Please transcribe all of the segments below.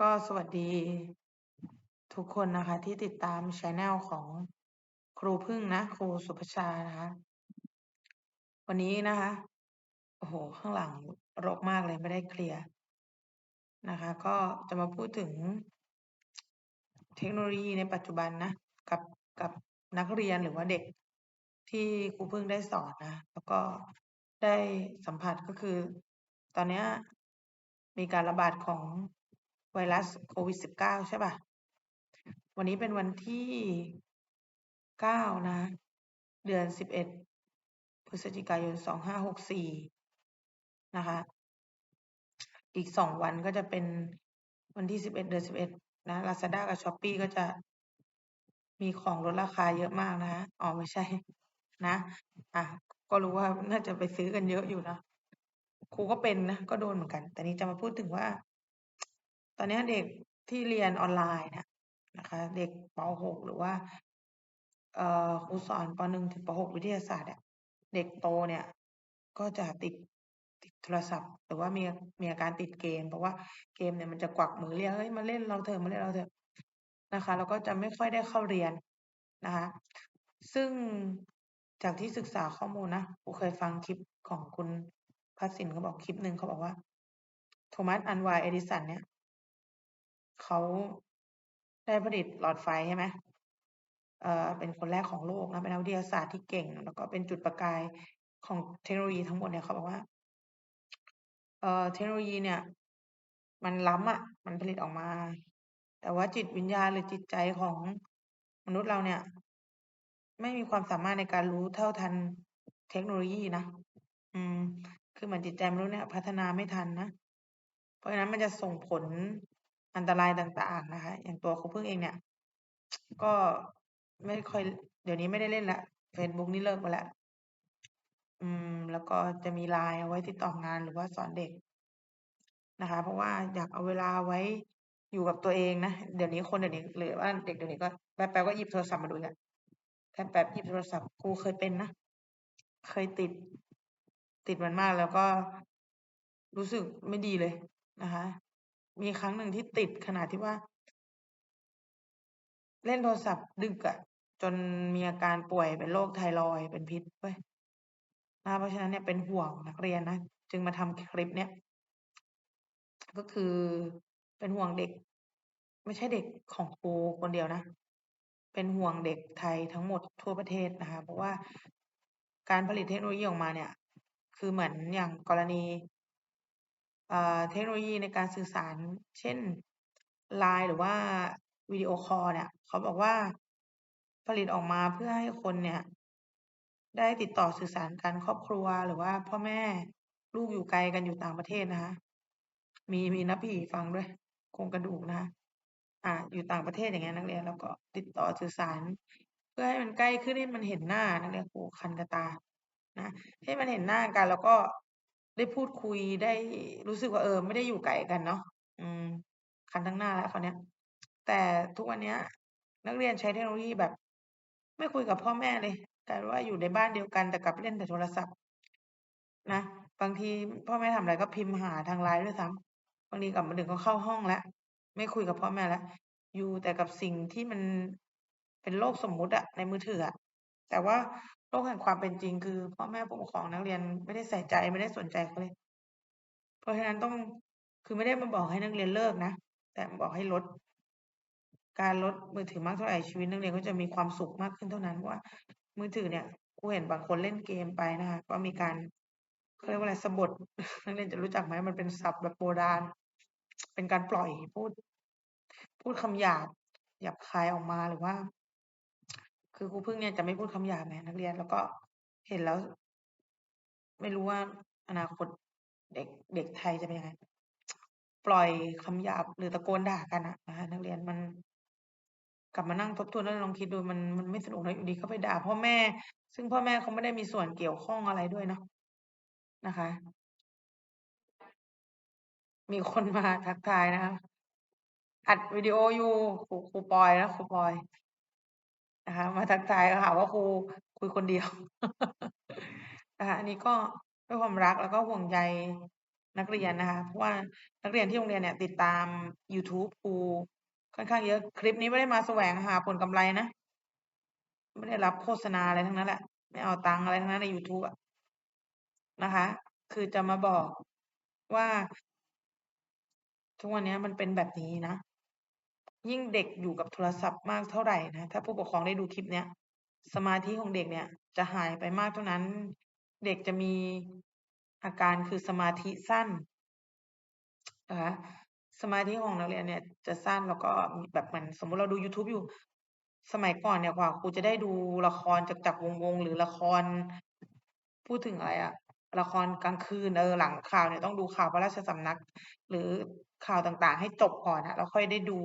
ก็สวัสดีทุกคนนะคะ ที่ติดตามชแนลของครูพึ่งนะ ครูสุภชานะคะ วันนี้นะคะ โอ้โฮข้างหลังรกมากเลยไม่ได้เคลียร์นะคะ ก็จะมาพูดถึงเทคโนโลยีในปัจจุบันนะ กับกับนักเรียนหรือว่าเด็กที่ครูพึ่งได้สอนนะ แล้วก็ได้สัมผัสก็คือ ตอนนี้มีการระบาดของ ไวรัสโควิด -19 ใช่ปล่า?วันนี้เป็นวันที่9นะ เดือน11พฤศจิกายน2564นะคะ อีก2วันก็จะเป็นวันที่11เดือน11นะลาซาด้ากับช้อปปี้ก็จะมีของลดราคาเยอะมากนะคะอ๋อไม่ใช่ นะ อ่าก็รู้ว่าน่าจะไปซื้อกันเยอะอยู่นะ ครูก็เป็นนะ ก็โดนเหมือนกัน แต่นี้จะมาพูดถึงว่า ตอนนี้เด็กที่เรียนออนไลน์นี่ยนะคะ เด็กป.6 หรือว่าครูสอนป.1 ถึงป.6 วิทยาศาสตร์เด็กโตเนี่ยก็จะติดติดโทรศัพท์ หรือว่ามีมีอาการติดเกม เพราะว่าเกมเนี่ยมันจะกวักมือเรียก"เฮ้ยมาเล่นเราเถอะมาเล่นเราเถอะ"นะคะ แล้วก็จะไม่ค่อยได้เข้าเรียนนะคะ ซึ่งจากที่ศึกษาข้อมูลนะครูเคยฟังคลิปของคุณพัดสินเขาบอกคลิปหนึ่งเขาบอกว่า โทมัสอัลวายเอดิสันเนี่ย เขาได้ผลิตหลอดไฟใช่ไหมเอ่อเป็นคนแรกของโลกนะเป็นนักวิทยาศาสตร์ที่เก่ง แล้วก็เป็นจุดประกายของเทคโนโลยีทั้งหมดเนี่ยเขาบอกว่า เอ่อเทคโนโลยีเนี่ย มันล้ำอะมันผลิตออกมา แต่ว่าจิตวิญญาณหรือจิตใจของมนุษย์เราเนี่ย ไม่มีความสามารถในการรู้เท่าทันเทคโนโลยีนะอืม คือเหมือนจิตใจมนุษย์เนี่ย พัฒนาไม่ทันนะ เพราะฉะนั้นมันจะส่งผล อันตรายต่างๆนะคะ อย่างตัวครูพึ่งเองเนี่ย ก็ไม่ค่อย เดี๋ยวนี้ไม่ได้เล่นล้วเฟซบุ๊กนี่เลิกไปล้วอืม แล้วก็จะมี LINE เอาไว้ติดต่องานหรือว่าสอนเด็กนะคะ เพราะว่าอยากเอาเวลาไว้อยู่กับตัวเองนะ เดี๋ยวนี้คนเดี๋ยวนี้หรือว่าเด็กเดี๋ยวนี้ก็แป๊บๆก็หยิบโทรศัพท์มาดูแล้วแป๊บๆหยิบโทรศัพท์ครูเคยเป็นนะ เคยติด ติดมันมากแล้วก็รู้สึกไม่ดีเลยนะคะ มีครั้งหนึ่งที่ติดขนาดที่ว่า เล่นโทรศัพท์ดึกอะจนมีอาการป่วยเป็นโรคไทรอยเป็นพิษด้วยนะเพราะฉะนั้นเนี่ยเป็นห่วงนักเรียนนะจึงมาทำคลิปเนี้ยก็คือเป็นห่วงเด็ก ไม่ใช่เด็กของครูคนเดียวนะ เป็นห่วงเด็กไทยทั้งหมดทั่วประเทศนะคะเพราะว่าการผลิตเทคโนโลยีออกมาเนี่ย คือเหมือนอย่างกรณี เทคโนโลยีในการสื่อสาร เช่น LINE หรือว่าวิดีโอคอลเนี่ย เขาบอกว่าผลิตออกมาเพื่อให้คนเนี่ย ได้ติดต่อสื่อสารกันครอบครัวหรือว่าพ่อแม่ลูกอยู่ไกลกันอยู่ต่างประเทศนะคะ มีมีนะพี่ฟังด้วยโครงกระดูกนะคะอ่าอยู่ต่างประเทศอย่างเงี้ยนักเรียนแล้วก็ติดต่อสื่อสาร เพื่อให้มันใกล้ขึ้นให้มันเห็นหน้านักเรียนโอ้คันกับตานะให้มันเห็นหน้ากันแล้วก็ ได้พูดคุยได้รู้สึกว่าเออ ไม่ได้อยู่ไกลกันเนาะอืมคันทั้งหน้าแล้วคราวเนี้ย แต่ทุกวันเนี้ย นักเรียนใช้เทคโนโลยีแบบ ไม่คุยกับพ่อแม่เลยกลายว่าอยู่ในบ้านเดียวกันแต่กลับเล่นแต่โทรศัพท์ นะบางทีพ่อแม่ทำอะไรก็พิมพ์หาทาง LINE ด้วยซ้ำบางทีกลับมาดึกก็เข้าห้องแล้วไม่คุยกับพ่อแม่แล้วอยู่แต่กับสิ่งที่มันเป็นโลกสมมุติอะในมือถืออะแต่ว่า ลกแห่งความเป็นจริงคือพ่อแม่ผู้ปกครองนักเรียนไม่ได้ใส่ใจไม่ได้สนใจเขาเลย เพราะฉะนั้นต้องคือไม่ได้มาบอกให้นักเรียนเลิกนะแต่บอกให้ลด การลดมือถือมากเท่าไหร่ชีวิตนักเรียนก็จะมีความสุขมากขึ้นเท่านั้นว่า มือถือเนี่ยครูเห็นบางคนเล่นเกมไปนะคะก็มีการเขาเรียกว่าอะไรสะบถนักเรียนจะรู้จักไหมมันเป็นศัพท์แบบโบราณ เป็นการปล่อยพูด พูดคำหยาบหยาบคายออกมาหรือว่า คือครูพึ่งเนี่ยจะไม่พูดคำหยาบไงนักเรียนแล้วก็เห็นแล้ว ไม่รู้ว่าอนาคตเด็กเด็กไทยจะเป็นยังไงปล่อยคำหยาบหรือตะโกนด่ากันอะนะคะนักเรียนมัน กลับมานั่งทบทวนแล้วลองคิดดูมันมันไม่สนุกนะอยู่ดีๆก็ไปด่าพ่อแม่ ซึ่งพ่อแม่เขาไม่ได้มีส่วนเกี่ยวข้องอะไรด้วยเนาะนะคะ มีคนมาทักทายนะคะอัดวิดีโออยู่ครูครูปอยนะครูปอย นะคะ มาทักทายหาว่าครูคุยคนเดียวนะคะอันนี้ก็ด้วยความรักแล้วก็ห่วงใยนักเรียนนะคะ เพราะว่านักเรียนที่โรงเรียนเนี่ยติดตามยูทูบครูค่อนข้างเยอะคลิปนี้ไม่ได้มาแสวงหาผลกำไรนะไม่ได้รับโฆษณาอะไรทั้งนั้นแหละ ไม่เอาตังอะไรทั้งนั้นในยูทูบอะนะคะ คือจะมาบอกว่า ทุกวันนี้มันเป็นแบบนี้นะ ยิ่งเด็กอยู่กับโทรศัพท์มากเท่าไหร่นะถ้าผู้ปกครองได้ดูคลิปเนี้ยสมาธิของเด็กเนี่ยจะหายไปมากเท่านั้น เด็กจะมีอาการคือสมาธิสั้นนะคะสมาธิของนักเรียนเนี่ยจะสั้นแล้วก็แบบเหมือนสมมุติเราดูยูทูบอยู่ สมัยก่อนเนี่ยกว่าครูจะได้ดูละครจักรๆวงศ์ๆหรือละคร พูดถึงอะไรอะละครกลางคืนเออหลังข่าวเนี่ยต้องดูข่าวพระราชสำนัก หรือข่าวต่างๆ ให้จบก่อนอะแล้วค่อยได้ดู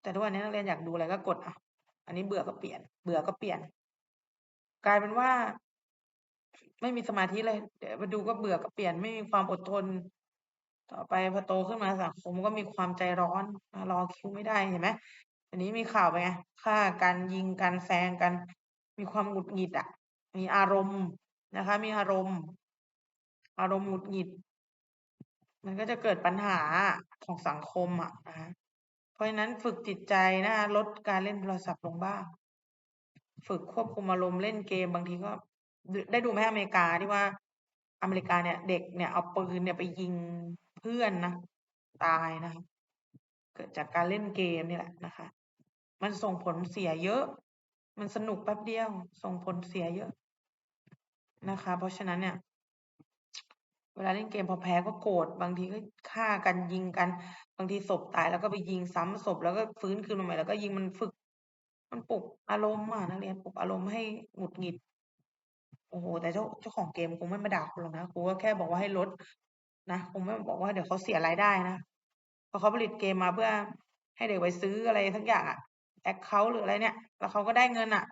แต่ทุกวันนี้นักเรียนอยากดูอะไรก็กดอะ อันนี้เบื่อก็เปลี่ยน เบื่อก็เปลี่ยน กลายเป็นว่า ไม่มีสมาธิเลย เดี๋ยวมาดูก็เบื่อก็เปลี่ยน ไม่มีความอดทน ต่อไปพอโตขึ้นมาสังคมก็มีความใจร้อนรอคิวไม่ได้เห็นไหมเดี๋ยวนี้มีข่าวเป็นไงฆ่ากันยิงกันแทงกัน มีความหงุดหงิดอะ มีอารมณ์นะคะ มีอารมณ์ อารมณ์หงุดหงิด มันก็จะเกิดปัญหาของสังคมอะนะคะ ราะฉะนั้นฝึกจิตใจนะคะลดการเล่นโทรศัพท์ลงบ้าง ฝึกควบคุมอารมณ์เล่นเกมบางทีก็ ได้ดูไหมอเมริกาที่ว่า อเมริกาเนี่ย เด็กเนี่ยเอาปืนเนี่ยไปยิงเพื่อนนะตายนะคะเกิดจากการเล่นเกมนี่แหละนะคะ มันส่งผลเสียเยอะ มันสนุกแป๊บเดียว ส่งผลเสียเยอะนะคะ เพราะฉะนั้นเนี่ย เวลาเล่นเกมพอแพ้ก็โกรธบางทีก็ฆ่ากันยิงกัน บางทีศพตายแล้วก็ไปยิงซ้ำศพแล้วก็ฟื้นคืนมาใหม่แล้วก็ยิงมันฝึก มันปลุกอารมณ์อะนักเรียนปลุกอารมณ์ให้หงุดหงิด โอ้โฮแต่เจ้าเจ้าของเกมคงไม่มาด่าคุณหรอกนะครูก็แค่บอกว่าให้ลดนะคงไม่บอกว่าเดี๋ยวเขาเสียรายได้นะเพราะเขาผลิตเกมมาเพื่อให้เด็กไปซื้ออะไรสักอย่างอะแอ็กเคานต์หรืออะไรเนี่ย แล้วเขาก็ได้เงินอะ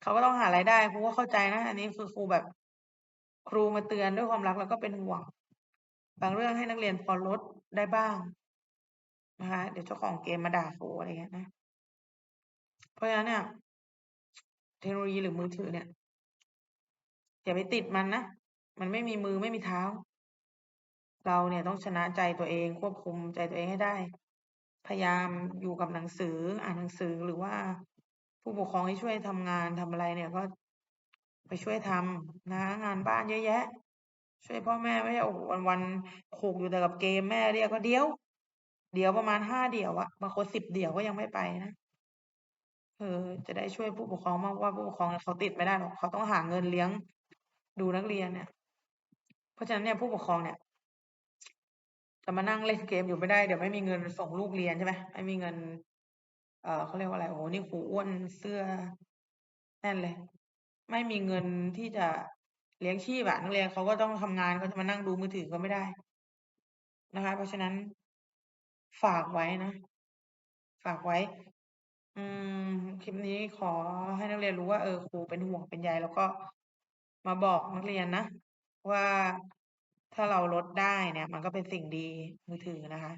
เขาก็ต้องหารายได้ครูก็เข้าใจนะ อันนี้คือครูแบบ ครูมาเตือนด้วยความรักแล้วก็เป็นห่วง บางเรื่องให้นักเรียนพอลดได้บ้างนะคะเดี๋ยวเจ้าของเกมมาด่าครูอะไรเงี้ยนะ เพราะฉะนั้นเนี่ยเทคโนโลยีหรือมือถือเนี่ยอย่าไปติดมันนะ มันไม่มีมือไม่มีเท้า เราเนี่ยต้องชนะใจตัวเองควบคุมใจตัวเองให้ได้ พยายามอยู่กับหนังสืออ่านหนังสือหรือว่าผู้ปกครองให้ช่วยทำงานทำอะไรเนี่ยก็ ไปช่วยทำนะ งานบ้านเยอะแยะ ช่วยพ่อแม่ไม่ใช่โอ้โฮวันๆโขกอยู่แต่กับเกมแม่เรียกก็เดียว เดียวประมาณ5เดียวอะบางคน10เดียวก็ยังไม่ไปนะเออจะได้ช่วยผู้ปกครองบ้างเพราะว่าผู้ปกครองเขาติดไม่ได้หรอกเขาต้องหาเงินเลี้ยงดูนักเรียนเนี่ย เพราะฉะนั้นเนี่ยผู้ปกครองเนี่ยจะมานั่งเล่นเกมอยู่ไม่ได้เดี๋ยวไม่มีเงินส่งลูกเรียนใช่ไหมไม่มีเงิน เออเขาเรียกว่าอะไรโอ้โฮนี่ครูอ้วนเสื้อแน่นเลย ไม่มีเงินที่จะเลี้ยงชีพอะนักเรียนเขาก็ต้องทำงานเขาจะมานั่งดูมือถือก็ไม่ได้นะคะ เพราะฉะนั้นฝากไว้นะ ฝากไว้ อืม คลิปนี้ขอให้นักเรียนรู้ว่าเออครูเป็นห่วงเป็นใยแล้วก็มาบอกนักเรียนนะว่าถ้าเราลดได้เนี่ย มันก็เป็นสิ่งดีมือถือนะคะ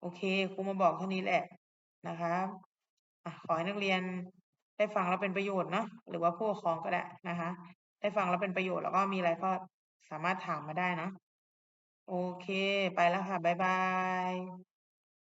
โอเคครูมาบอกเท่านี้แหละนะคะอะขอให้นักเรียน ได้ฟังแล้วเป็นประโยชน์เนาะหรือว่าผู้ปกครองก็ได้นะคะ ได้ฟังแล้วเป็นประโยชน์แล้วก็มีอะไรก็สามารถถามมาได้เนาะโอเค ไปแล้วค่ะ บ๊ายบาย